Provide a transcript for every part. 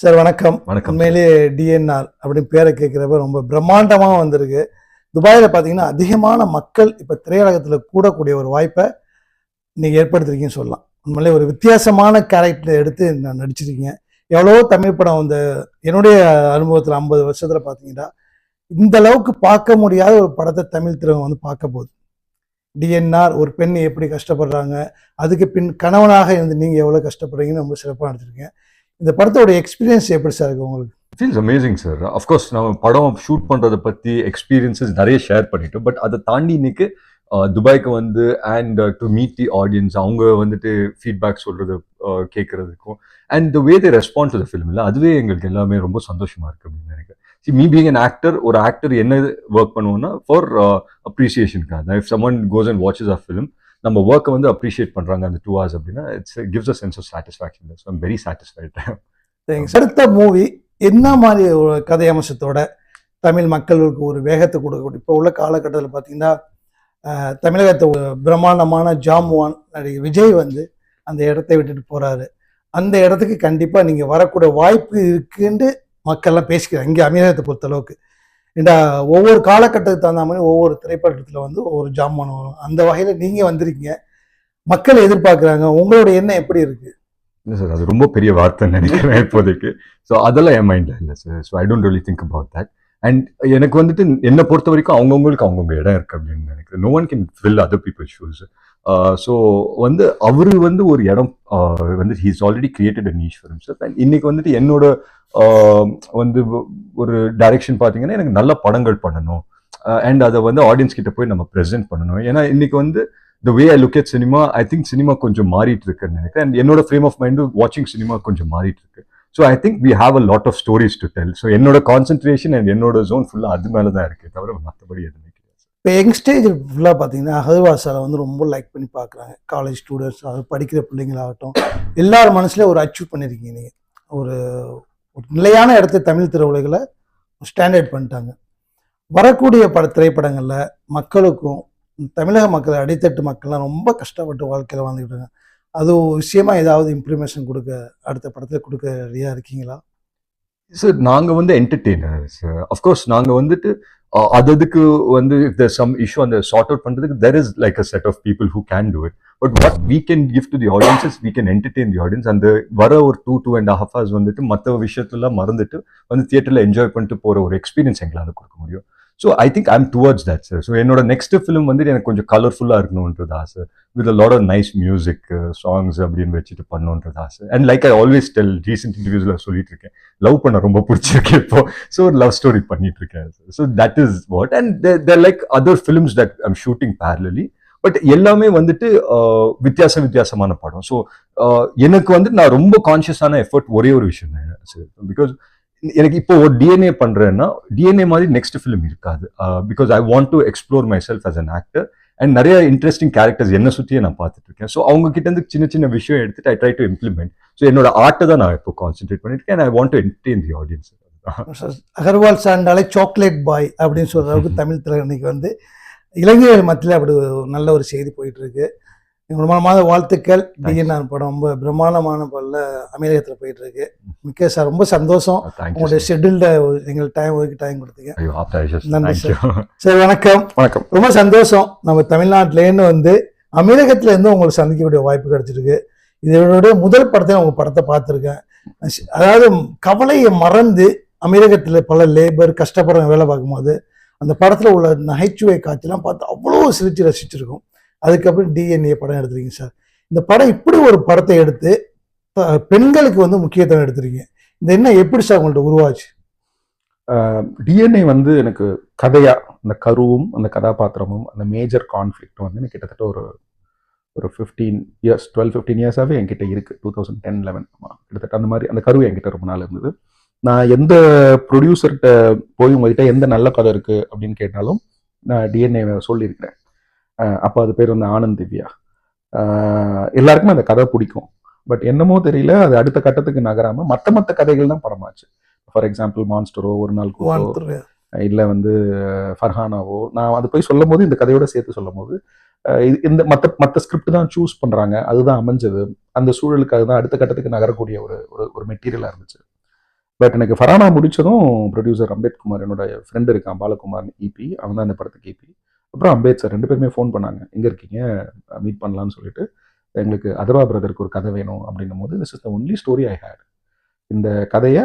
Sir வணக்கம். வணக்கம் உண்மையிலேயே டிஎன்ஆர் அப்படின்னு பேரை கேட்குறப்ப ரொம்ப பிரம்மாண்டமாக வந்திருக்கு. துபாயில் பார்த்தீங்கன்னா அதிகமான மக்கள் இப்போ திரையுலகத்தில் கூடக்கூடிய ஒரு வாய்ப்பை நீங்கள் ஏற்படுத்திருக்கீங்கன்னு சொல்லலாம். உண்மையிலே ஒரு வித்தியாசமான கேரக்டர் எடுத்து நான் நடிச்சிருக்கீங்க. எவ்வளவோ தமிழ் படம் இந்த என்னுடைய அனுபவத்தில் ஐம்பது வருஷத்தில் பார்த்தீங்கன்னா இந்த அளவுக்கு பார்க்க முடியாத ஒரு படத்தை தமிழ் திரைவம் வந்து பார்க்க போகுது. டிஎன்ஆர் ஒரு பெண் எப்படி கஷ்டப்படுறாங்க அதுக்கு பின் கணவனாக இருந்து நீங்கள் எவ்வளோ கஷ்டப்படுறீங்கன்னு ரொம்ப சிறப்பாக நடிச்சிருக்கீங்க இந்த படத்தோட எக்ஸ்பீரியன்ஸ் எப்படி சார் இருக்கு உங்களுக்கு? ஃபீல்ஸ் அமேசிங் சார் அஃப்கோர்ஸ் நம்ம படம் ஷூட் பண்ணுறதை பற்றி எக்ஸ்பீரியன்ஸஸ் நிறைய ஷேர் பண்ணிட்டோம். பட் அதை தாண்டி இன்னைக்கு துபாய்க்கு வந்து and to meet the audience அவங்க வந்துட்டு ஃபீட்பேக் சொல்கிறது கேட்குறதுக்கும் and the way the response to the film இல்லை அதுவே எங்களுக்கு எல்லாமே ரொம்ப சந்தோஷமாக இருக்கு அப்படின்னு நினைக்கிறேன். See me being an actor ஒரு ஆக்டர் என்ன ஒர்க் பண்ணுவோம்னா for அப்ரிசியேஷனுக்காக if someone goes and watches of film நம்ம ஒர்க்கை வந்து அப்ரிஷியேட் பண்ணுறாங்க அந்த டூ ஹவர்ஸ் அப்படின்னா it's gives a sense of satisfaction so I'm very satisfied சரிங்க அடுத்த மூவி என்ன மாதிரி ஒரு கதை அம்சத்தோட தமிழ் மக்களுக்கு ஒரு வேகத்தை கொடுக்கக்கூடிய இப்போ உள்ள காலகட்டத்தில் பார்த்தீங்கன்னா தமிழகத்தை ஒரு பிரம்மாண்டமான ஜாமுவான் நடிகர் விஜய் வந்து அந்த இடத்தை விட்டுட்டு போகிறாரு அந்த இடத்துக்கு கண்டிப்பாக நீங்கள் வரக்கூடிய வாய்ப்பு இருக்குன்னு மக்கள்லாம் பேசிக்கிறாங்க. இங்கே அமீரகத்தை பொறுத்த இந்த ஒவ்வொரு காலகட்டத்துக்கு தகுந்த மாதிரி ஒவ்வொரு திரைப்படத்தில் வந்து ஒவ்வொரு ஜாமான் வரும். அந்த வகையில் நீங்கள் வந்திருக்கீங்க. மக்கள் எதிர்பார்க்குறாங்க. உங்களோட எண்ணம் எப்படி இருக்குது இல்லை சார் அது ரொம்ப பெரிய வார்த்தைன்னு நினைக்கிறேன் இப்போதைக்கு. ஸோ அதெல்லாம் என் மைண்டில் இல்லை sir so I don't really think about that and எனக்கு வந்துட்டு என்னை பொறுத்த வரைக்கும் அவங்கவுங்களுக்கு அவங்கவுங்க இடம் இருக்குது அப்படின்னு நினைக்கிறேன். No one can fill other people shoes so வந்து அவர் வந்து ஒரு இடம் uh, வந்து he's already created a niche for and இன்னைக்கு வந்துட்டு என்னோட வந்து ஒரு டைரக்ஷன் பார்த்தீங்கன்னா எனக்கு நல்ல படங்கள் பண்ணணும். அண்ட் அதை வந்து ஆடியன்ஸ் கிட்ட போய் நம்ம ப்ரெசென்ட் பண்ணணும். ஏன்னா இன்னைக்கு வந்து the way I look at cinema I think cinema கொஞ்சம் மாறிட்டு இருக்குன்னு நினைக்கிறேன். அண்ட் என்னோட ஃப்ரேம் ஆஃப் மைண்டு வாட்சிங் சினிமா கொஞ்சம் மாறிட்டு இருக்கு. So I think we have a lot of stories to tell so என்னோட கான்சென்ட்ரேஷன் அண்ட் என்னோட ஜோன் ஃபுல்லாக அது மேலே தான் இருக்கு தவிர மற்றபடி எதுவுமே இப்போ யங்ஸ்டேஜ் ஃபுல்லாக பார்த்தீங்கன்னா அகர்வாசாலை வந்து ரொம்ப லைக் பண்ணி பார்க்குறாங்க. காலேஜ் ஸ்டூடெண்ட்ஸ் அது படிக்கிற பிள்ளைங்களாகட்டும் எல்லார் மனசுலேயும் ஒரு அச்சீவ் பண்ணியிருக்கீங்க நீங்கள் ஒரு ஒரு நிலையான இடத்தை தமிழ் திரையுலகில் ஸ்டாண்டர்ட் பண்ணிட்டாங்க. வரக்கூடிய பட திரைப்படங்களில் மக்களுக்கும் தமிழக மக்கள் அடித்தட்டு மக்கள்லாம் ரொம்ப கஷ்டப்பட்டு வாழ்க்கையில் வாழ்ந்துக்கிட்டு இருக்காங்க. அது ஒரு விஷயமா ஏதாவது இம்ப்ரூவ்மேஷன் கொடுக்க அடுத்த படத்தில் கொடுக்க ரெடியாக இருக்கீங்களா? சார் நாங்கள் வந்து என்டர்டெய்னர்ஸ் அஃப்கோர்ஸ் நாங்கள் வந்துட்டு அது அதுக்கு வந்து இஃப் சம் இஷ்யூ அந்த சார்ட் அவுட் பண்ணுறதுக்கு there is like a set of people who can do it but what we can gift the audiences we can entertain the audience அந்த வர ஒரு two two and half hours வந்துட்டு மற்ற விஷயத்துலாம் மறந்துட்டு வந்து தியேட்டரில் என்ஜாய் பண்ணிட்டு போகிற ஒரு எக்ஸ்பீரியன்ஸ் எங்களால் கொடுக்க முடியும். So I think I'm towards that sir so என்னோட நெக்ஸ்ட் ஃபிலிம் வந்து எனக்கு கொஞ்சம் கலர்ஃபுல்லாக இருக்கணுன்றது ஆசை. With a lot of nice music songs அப்படின்னு வச்சுட்டு பண்ணணுன்றது ஆசை. And like I always tell recent இன்டர்வியூஸில் சொல்லிட்டு இருக்கேன். லவ் பண்ண ரொம்ப பிடிச்சிருக்கு இப்போ. ஸோ ஒரு லவ் ஸ்டோரி பண்ணிட்டு இருக்கேன் so that is what and there like other films that I'm shooting parallelly but எல்லாமே வந்துட்டு வித்தியாச வித்தியாசமான படம். ஸோ எனக்கு வந்து நான் ரொம்ப கான்ஷியஸான எஃபர்ட் ஒரே ஒரு விஷயம் தான் பிகாஸ் எனக்கு இப்போ ஒரு டிஎன்ஏ பண்ணுறேன்னா டிஎன்ஏ மாதிரி நெக்ஸ்ட் ஃபிலிம் இருக்காது. Because I want to explore myself as an actor and நிறைய இன்ட்ரெஸ்டிங் கேரக்டர்ஸ் என்ன சுற்றியே நான் பார்த்துட்டு இருக்கேன் ஸோ அவங்க கிட்ட இருந்து சின்ன சின்ன விஷயம் எடுத்துட்டு I try to implement so என்னோட ஆர்ட்டை தான் நான் இப்போ கான்சென்ட்ரேட் பண்ணிருக்கேன் and I want to entertain the audience Agarwal சார்னாலே chocolate boy அப்படின்னு சொல்ற அளவுக்கு தமிழ் திரை இன்னைக்கு வந்து இளைஞர்கள் மத்தியில் அப்படி ஒரு நல்ல ஒரு செய்தி போயிட்டு இருக்கு பிரமாணமான வாழ்த்துக்கள். டிஎன்ஆர் படம் ரொம்ப பிரம்மாண்டமான படல அமெரிக்கத்தில் போயிட்டு இருக்கு மிக்க சார் ரொம்ப சந்தோஷம். உங்களுடைய ஷெட்யூல்ட எங்களுக்கு டைம் ஒதுக்கி டைம் கொடுத்தீங்க. நன்றி தேங்க்யூ சரி வணக்கம். வணக்கம். ரொம்ப சந்தோஷம். நம்ம தமிழ்நாட்டிலேருந்து வந்து அமீரகத்துல இருந்து உங்களை சந்திக்கக்கூடிய வாய்ப்பு கிடைச்சிருக்கு. இதனுடைய முதல் படத்தை உங்க படத்தை பார்த்துருக்கேன். அதாவது கவலையை மறந்து அமீரகத்தில் பல லேபர் கஷ்டப்படுறவங்க வேலை பார்க்கும்போது அந்த படத்தில் உள்ள நகைச்சுவை காட்சிலாம் பார்த்து அவ்வளோ சிரிச்சு ரசிச்சிருக்கும். அதுக்கப்புறம் டிஎன்ஏ படம் எடுத்துருக்கீங்க சார். இந்த படம் இப்படி ஒரு படத்தை எடுத்து பெண்களுக்கு வந்து முக்கியத்துவம் எடுத்துருக்கீங்க. இந்த என்ன எப்படி சார் உங்கள்ட்ட உருவாச்சு? டிஎன்ஏ வந்து எனக்கு கதையா அந்த கருவும் அந்த கதாபாத்திரமும் அந்த மேஜர் கான்ஃப்ளிக்ட்டும் வந்து எனக்கு கிட்டத்தட்ட ஒரு ஒரு ஃபிஃப்டீன் இயர்ஸ் டுவெல் ஃபிஃப்டீன் இயர்ஸாகவே என்கிட்ட இருக்குது டூ தௌசண்ட் டென் லெவன் கிட்டத்தட்ட அந்த மாதிரி அந்த கருவு என்கிட்ட ரொம்ப நாள் இருந்தது. நான் எந்த ப்ரொடியூசர்கிட்ட போய் உங்ககிட்ட எந்த நல்ல கதை இருக்குது அப்படின்னு கேட்டாலும் நான் டிஎன்ஏ சொல்லியிருக்கிறேன். அப்போ அது பேர் வந்து ஆனந்த் திவ்யா. எல்லாருக்குமே அந்த கதை பிடிக்கும். பட் என்னமோ தெரியல அது அடுத்த கட்டத்துக்கு நகராம மற்ற மற்ற கதைகள் தான் படமாச்சு. ஃபார் எக்ஸாம்பிள் மான்ஸ்டரோ ஒரு நாள். இல்லை வந்து ஃபர்ஹானாவோ நான் அது போய் சொல்லும் போது இந்த கதையோட சேர்த்து சொல்லும் போது இந்த மற்ற மற்ற ஸ்கிரிப்ட் தான் சூஸ் பண்றாங்க. அதுதான் அமைஞ்சது. அந்த சூழலுக்கு அதுதான் அடுத்த கட்டத்துக்கு நகரக்கூடிய ஒரு ஒரு ஒரு மெட்டீரியலாக இருந்துச்சு. பட் எனக்கு ஃபரானா முடித்ததும் ப்ரொடியூசர் அம்பேத்குமார் என்னோட ஃப்ரெண்டு இருக்கான் பாலகுமார் இபி அவன் தான் அந்த படத்துக்கு இபி அப்புறம் அம்பேத் சார் ரெண்டு பேருமே ஃபோன் பண்ணாங்க. எங்கே இருக்கீங்க? மீட் பண்ணலாம்னு சொல்லிட்டு எங்களுக்கு அதர்வா பிரதருக்கு ஒரு கதை வேணும். அப்படின்னும் போது this is the only story I had இந்த கதையை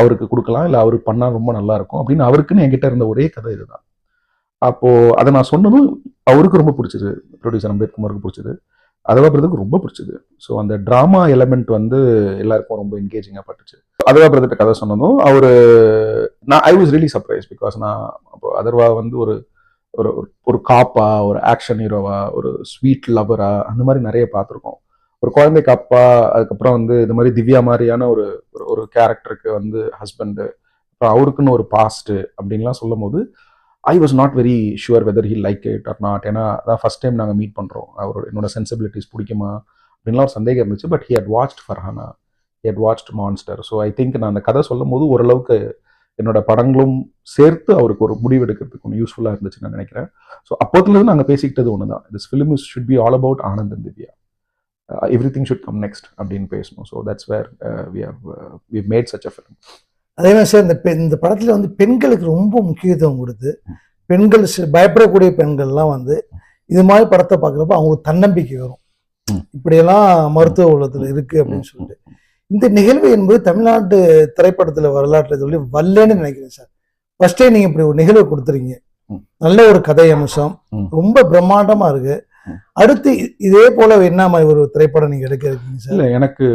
அவருக்கு கொடுக்கலாம் இல்லை அவருக்கு பண்ணால் ரொம்ப நல்லா இருக்கும் அப்படின்னு அவருக்குன்னு என்கிட்ட இருந்த ஒரே கதை இதுதான். அப்போது அதை நான் சொன்னதும் அவருக்கு ரொம்ப பிடிச்சது ப்ரொடியூசர் அம்பேத்குமாருக்கு பிடிச்சது. அதவா பிரதத்துக்கு ரொம்ப பிடிச்சது. ஸோ அந்த ட்ராமா எலமெண்ட் வந்து எல்லாருக்கும் ரொம்ப என்கேஜிங்காக பட்டுச்சு. அதை பிரதர்கிட்ட கதை சொன்னதும் அவர் நான் I was really surprise because நான் அப்போ அதர்வா வந்து ஒரு ஒரு ஒரு- காப்பா ஒரு ஆக்ஷன் ஹீரோவா ஒரு ஸ்வீட் லவரா அந்த மாதிரி நிறைய பார்த்துருக்கோம். ஒரு குழந்தைக்கு அப்பா அதுக்கப்புறம் வந்து இந்த மாதிரி திவ்யா மாதிரியான ஒரு ஒரு- ஒரு கேரக்டருக்கு வந்து ஹஸ்பண்டு அப்புறம் அவருக்குன்னு ஒரு பாஸ்ட்டு அப்படின்லாம் சொல்லும் போது I was not very sure whether he like it or not ஏன்னா அதான் ஃபர்ஸ்ட் டைம் நாங்கள் மீட் பண்ணுறோம் அவரோட என்னோட சென்சிபிலிட்டிஸ் பிடிக்குமா? அப்படின்லாம் ஒரு சந்தேகம் இருந்துச்சு. But he had watched Farhana he had watched Monster so I think நான் அந்த கதை சொல்லும் போது ஓரளவுக்கு என்னோட படங்களும் சேர்த்து அவருக்கு ஒரு முடிவு எடுக்கிறதுக்கு ஒன்று யூஸ்ஃபுல்லாக இருந்துச்சு நான் நினைக்கிறேன். ஸோ அப்போத்துலேருந்து நாங்கள் பேசிக்கிட்டது ஒன்று தான் this film is should be all about Anand and Divya everything should come next அப்படின்னு பேசணும். So that's where we how we made such a film அதே மாதிரி சார் இந்த பெண் இந்த படத்துல வந்து பெண்களுக்கு ரொம்ப முக்கியத்துவம் கொடுத்து பெண்கள் பயப்படக்கூடிய பெண்கள்லாம் வந்து இது மாதிரி படத்தை பார்க்குறப்ப அவங்களுக்கு தன்னம்பிக்கை வரும். இப்படியெல்லாம் மருத்துவ உலகத்துல இருக்கு அப்படின்னு சொல்லிட்டு இந்த நிகழ்வு என்பது தமிழ்நாட்டு திரைப்படத்துல வரலாற்றை சொல்லி வரலன்னு நினைக்கிறேன் சார் ஃபர்ஸ்டே நீங்க இப்படி ஒரு நிகழ்வு கொடுத்துறீங்க. நல்ல ஒரு கதை அம்சம். ரொம்ப பிரம்மாண்டமா இருக்கு ம். அடுத்து இதே போல என்ன மாதிரி ஒரு திரைப்படம் நீங்க எடுக்க இருக்கீங்க சார்? இல்லை எனக்கு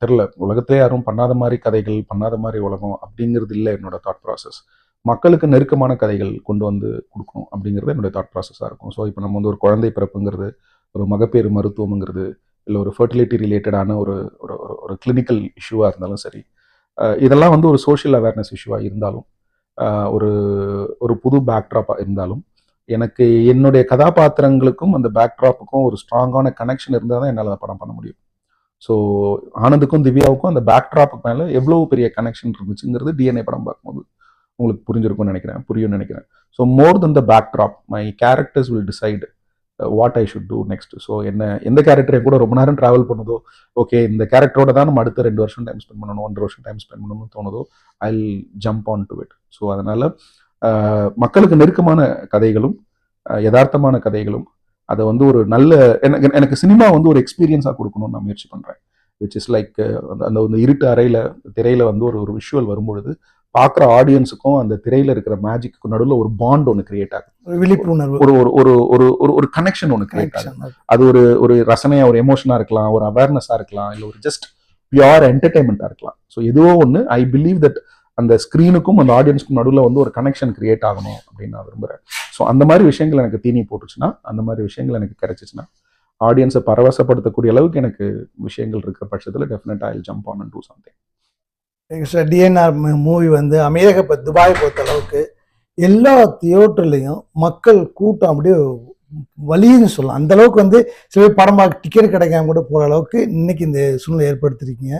தெரில. உலகத்திலே யாரும் பண்ணாத மாதிரி கதைகள் பண்ணாத மாதிரி உலகம் அப்படிங்கிறது இல்லை என்னோட தாட் ப்ராசஸ் மக்களுக்கு நெருக்கமான கதைகள் கொண்டு வந்து கொடுக்கணும் அப்படிங்கிறது என்னோட தாட் ப்ராசஸாக இருக்கும். ஸோ இப்போ நம்ம வந்து ஒரு குழந்தை பிறப்புங்கிறது ஒரு மகப்பேறு மருத்துவம்ங்கிறது இல்லை ஒரு ஃபர்டிலிட்டி ரிலேட்டடான ஒரு ஒரு ஒரு- ஒரு கிளினிக்கல் இஷ்யூவாக இருந்தாலும் சரி இதெல்லாம் வந்து ஒரு சோஷியல் அவேர்னஸ் இஷ்யூவாக இருந்தாலும் ஒரு ஒரு புது பேக்ட்ராப்பாக இருந்தாலும் எனக்கு என்னுடைய கதாபாத்திரங்களுக்கும் அந்த பேக்ட்ராப்புக்கும் ஒரு ஸ்ட்ராங்கான கனெக்ஷன் இருந்தால் தான் என்னால் படம் பண்ண முடியும். ஸோ ஆனந்துக்கும் திவ்யாவுக்கும் அந்த பேக்ட்ராப்புக்கு மேலே எவ்வளோ பெரிய கனெக்ஷன் இருந்துச்சுங்கிறது டிஎன்ஏ படம் பார்க்கும்போது உங்களுக்கு புரிஞ்சிருக்கும்னு நினைக்கிறேன் புரியும்னு நினைக்கிறேன். So more than the backdrop my characters will decide what I should do next so என்ன எந்த கேரக்டரை கூட ரொம்ப நேரம் ட்ராவல் பண்ணுதோ ஓகே இந்த கேரக்டரோட தான் நம்ம அடுத்த ரெண்டு வருஷம் டைம் ஸ்பெண்ட் பண்ணணும் ஒன்றரை வருஷம் டைம் ஸ்பெண்ட் பண்ணணும்னு தோணுதோ I jump on to it so அதனால் மக்களுக்கு நெருக்கமான கதைகளும் யதார்த்தமான கதைகளும் அதை வந்து ஒரு நல்ல எனக்கு எனக்கு சினிமா வந்து ஒரு எக்ஸ்பீரியன்ஸாக கொடுக்கணும்னு நான் முயற்சி பண்ணுறேன் விச் இஸ் லைக் அந்த அந்த இருட்டு அறையில் திரையில வந்து ஒரு ஒரு விஷுவல் வரும்பொழுது பார்க்குற ஆடியன்ஸுக்கும் அந்த திரையில இருக்கிற மேஜிக்கு நடுவில் ஒரு பாண்ட் ஒன்று கிரியேட் ஆகும் விழிப்புணர்வு. ஒரு ஒரு ஒரு ஒரு ஒரு ஒரு கனெக்ஷன் ஒன்று கிரியேட் ஆகும். அது ஒரு ஒரு ரசனையா ஒரு எமோஷனாக இருக்கலாம் ஒரு அவேர்னஸாக இருக்கலாம் இல்லை ஒரு ஜஸ்ட் பியூர் என்டர்டைன்மெண்ட்டாக இருக்கலாம். ஸோ எதுவோ ஒன்று ஐ பிலீவ் தட் அந்த ஸ்க்ரீனுக்கும் அந்த ஆடியன்ஸ்க்கும் நடுவில் வந்து ஒரு கனெக்ஷன் கிரியேட் ஆகணும் அப்படின்னு நான் விரும்புகிறேன் ஸோ அந்த மாதிரி விஷயங்கள் எனக்கு தீனி போட்டுச்சுன்னா அந்த மாதிரி விஷயங்கள் எனக்கு கிடைச்சிச்சுன்னா ஆடியன்ஸை பரவசப்படுத்தக்கூடிய அளவுக்கு எனக்கு விஷயங்கள் இருக்கிற பட்சத்தில் டெஃபினட்டாக I jump on and do something sir DNA movie வந்து அமெரிக்கா இப்போ துபாய் பொறுத்த அளவுக்கு எல்லா தியேட்டர்லையும் மக்கள் கூட்டம் அப்படியே வலின்னு சொல்லலாம். அந்த அளவுக்கு வந்து சில படமாக டிக்கெட் கிடைக்காம கூட போகிற அளவுக்கு இன்னைக்கு இந்த சூழ்நிலை ஏற்படுத்திருக்கீங்க.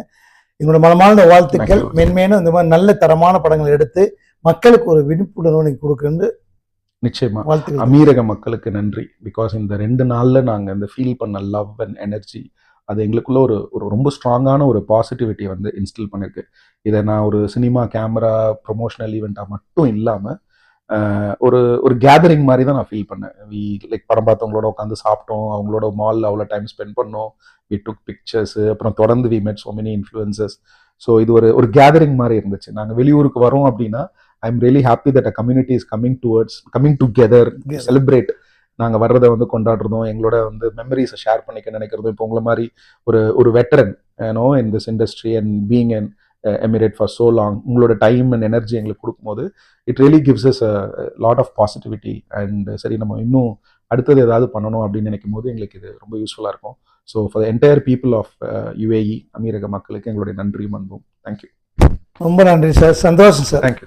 எங்களோட மனமார்ந்த வாழ்த்துக்கள். மென்மேலும் இந்த மாதிரி நல்ல தரமான படங்கள் எடுத்து மக்களுக்கு ஒரு விழிப்புணர்வு நீங்க கொடுக்கணும்னு நிச்சயமா. வாழ்த்துக்கள். அமீரக மக்களுக்கு நன்றி. பிகாஸ் இந்த ரெண்டு நாள்ல நாங்க இந்த ஃபீல் பண்ண லவ் அண்ட் எனர்ஜி அது எங்களுக்குள்ள ஒரு ஒரு ரொம்ப ஸ்ட்ராங்கான ஒரு பாசிட்டிவிட்டி வந்து இன்ஸ்டில் பண்ணிருக்கு. இதை நான் ஒரு சினிமா கேமரா ப்ரொமோஷனல் ஈவெண்ட்டாக மட்டும் இல்லாமல் ஒரு ஒரு கேதரிங் மாதிரி தான் நான் ஃபீல் பண்ணேன். வி லைக் படம் பார்த்தவங்களோட உட்காந்து சாப்பிட்டோம். அவங்களோட மாலில் அவ்வளோ டைம் ஸ்பெண்ட் பண்ணோம். வி டுக் பிக்சர்ஸ் அப்புறம் தொடர்ந்து we met so many influencers. So இது ஒரு ஒரு கேதரிங் மாதிரி இருந்துச்சு. நாங்கள் வெளியூருக்கு வரோம் அப்படின்னா I am really happy that a community is coming towards coming together celebrate நாங்கள் வர்றதை வந்து கொண்டாடுறதும் எங்களோட வந்து மெமரிஸை ஷேர் பண்ணிக்க நினைக்கிறதும் இப்போ உங்களை மாதிரி ஒரு ஒரு வெட்டரன் ஏனோ in this industry and being and emirate for so long உங்களோட டைம் அண்ட் எனர்ஜி எங்களுக்கு கொடுக்கும்போது it really gives us a lot of positivity and சரி நம்ம இன்னும் அடுத்தது ஏதாவது பண்ணணும் அப்படின்னு நினைக்கும் போது எங்களுக்கு இது ரொம்ப யூஸ்ஃபுல்லாக இருக்கும். So for the entire people of UAE அமீரக மக்களுக்கு எங்களுடைய நன்றியும் அன்பும். தேங்க்யூ ரொம்ப நன்றி சார் சந்தோஷம் சார் தேங்க்யூ